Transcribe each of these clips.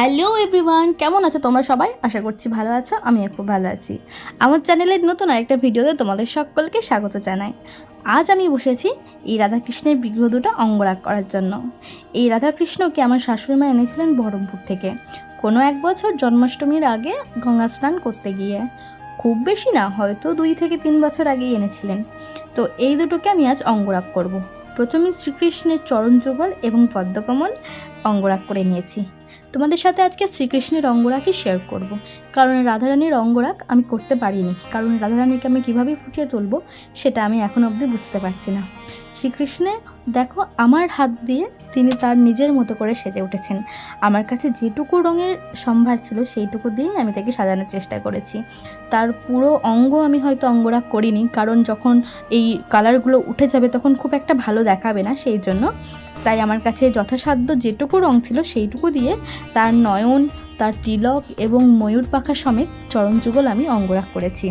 Hello everyone, কেমন আছো তোমরা সবাই? আশা করছি ভালো আছো, আমিও খুব ভালো আছি। আমার চ্যানেলের নতুন আরেকটা ভিডিওতে তোমাদের সকলকে স্বাগত জানাই। আজ আমি বসেছি এই রাধাকৃষ্ণের বিগ্রহ দুটো অঙ্গরাগ করার জন্য। এই রাধাকৃষ্ণকে আমার শাশুড়ি মা এনেছিলেন বহরমপুর থেকে? কোনো এক বছর জন্মাষ্টমীর আগে গঙ্গা স্নান করতে গিয়ে। খুব বেশি না, হয়তো দুই থেকে তিন বছর আগেই এনেছিলেন। তো এই দুটোকে আমি আজ অঙ্গরাগ করব। প্রথমে শ্রীকৃষ্ণের চরণ যুগল এবং পদ্মকমল অঙ্গরাগ করে নিয়েছি। তোমাদের সাথে আজকে শ্রীকৃষ্ণের অঙ্গরাগই শেয়ার করব। কারণ রাধারানীর অঙ্গরাগ আমি করতে পারিনি। কারণ রাধারানীকে আমি কীভাবে ফুটিয়ে তুলব, সেটা আমি এখন অবধি বুঝতে পারছি না। শ্রীকৃষ্ণে দেখো, আমার হাত দিয়ে তিনি তার নিজের মতো করে সেজে উঠেছেন। আমার কাছে যেটুকু রঙের সম্ভার ছিল, সেইটুকু দিয়েই আমি তাকে সাজানোর চেষ্টা করেছি। তার পুরো অঙ্গ আমি হয়তো অঙ্গরাগ করিনি, কারণ যখন এই কালারগুলো উঠে যাবে, তখন খুব একটা ভালো দেখাবে না, সেই জন্য তাই আমার কাছে যথাসাধ্য যেটুকু রং ছিল সেইটুকু দিয়ে তার নয়ন, তার তিলক এবং ময়ূর পাখা সমেত চরণযুগল আমি অঙ্গরাগ করেছি।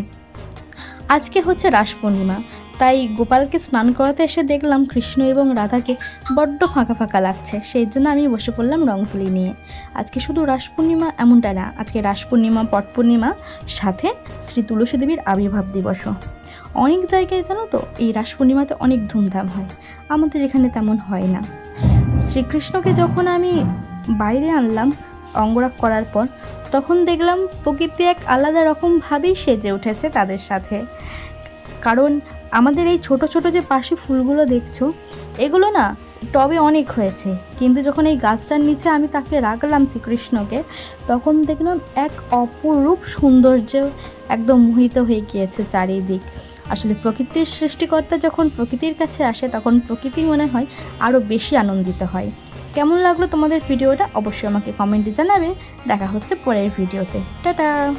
আজকে হচ্ছে রাস পূর্ণিমা। তাই গোপালকে স্নান করাতে এসে দেখলাম কৃষ্ণ এবং রাধাকে বড্ড ফাঁকা ফাঁকা লাগছে, সেই জন্য আমি বসে পড়লাম রং তুলি নিয়ে। আজকে শুধু রাস পূর্ণিমা এমনটা না, আজকে রাস পূর্ণিমা, পট পূর্ণিমা, সাথে শ্রী তুলসী দেবীর আবির্ভাব দিবসও। অনেক জায়গায় জানো তো, এই রাস পূর্ণিমাতে অনেক ধুমধাম হয়, আমাদের এখানে তেমন হয় না। শ্রীকৃষ্ণকে যখন আমি বাইরে আনলাম অঙ্গরাগ করার পর, তখন দেখলাম প্রকৃতি এক আলাদা রকমভাবেই সেজে উঠেছে তাদের সাথে। কারণ আমাদের এই ছোট ছোট যে পাশে ফুলগুলো দেখছ, এগুলো না টবে অনেক হয়েছে। কিন্তু যখন এই গাছটার নিচে আমি তাকে রাখলাম শ্রীকৃষ্ণকে, তখন দেখলাম এক অপরূপ সৌন্দর্য একদম মোহিত হয়ে গিয়েছে চারিদিক। আসলে প্রকৃতির সৃষ্টিকর্তা যখন প্রকৃতির কাছে আসে, তখন প্রকৃতি মনে হয় আরও বেশি আনন্দিত হয়। কেমন লাগল তোমাদের ভিডিওটা অবশ্যই আমাকে কমেন্টে জানাবে। দেখা হচ্ছে পরের ভিডিওতে। টাটা!